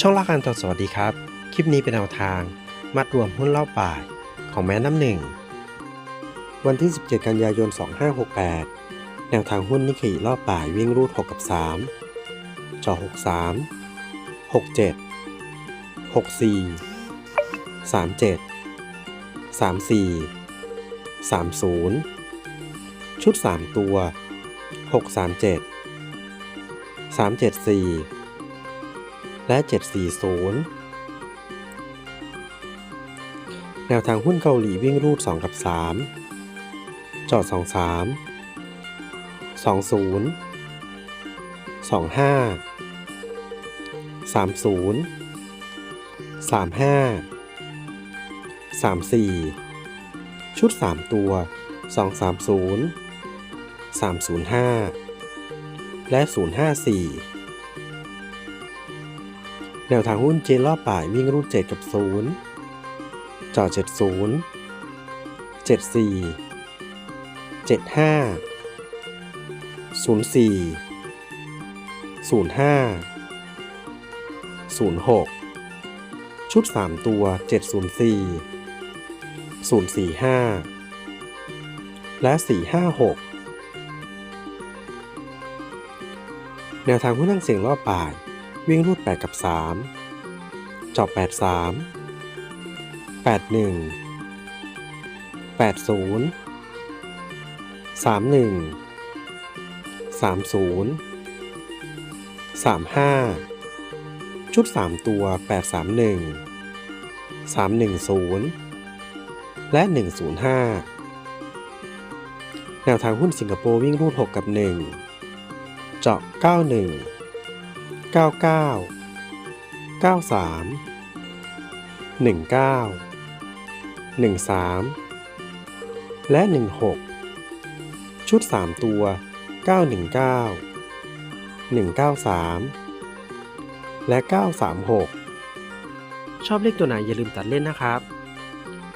ช่องละกันต่อสวัสดีครับ คลิปนี้เป็นแนวทาง มัดรวมหุ้นเล่าป่ายของแม่น้ำหนึ่ง วันที่ 17 กันยายน 2568 แนวทางหุ้นนิเคอีรอบป่ายวิ่งรูด 6 กับ 3 จอ 63 67 64 37 34 30 ชุด 3 ตัว 637 374 และ 740 แนวทางหุ้นเกาหลีวิ่งรูด 2 กับ 3 จอด 23 20 25 30 35 34 ชุด 3 ตัว 230 305 และ 054 แนวทางหุ้นจีนรอบบ่ายวิ่งรูด 7 กับ 0 จ่อ 70 74 75 04 05 06 ชุด 3 ตัว 704 045 และ 456 แนวทางหุ้นนั่งเสียงรอบบ่าย วิ่งรูด 8 กับ 3 เจอบ83 81 80 31 30 35 ชุด 3 ตัว 831 310 และ 105 แนวทางหุ้นสิงคโปร์วิ่งรูด 6 กับ 1 เจาะ 91 99 93 19 13 และ 16 ชุด 3 ตัว 919 193 และ 936 ชอบเลขตัวไหนอย่าลืมตัดเล่นนะครับ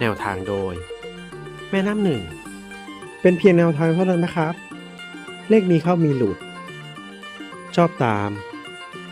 แนวทางโดย แม่น้ำหนึ่ง เป็นเพียงแนวทางเท่านั้นนะครับ เลขมีเข้ามีหลุด ชอบตาม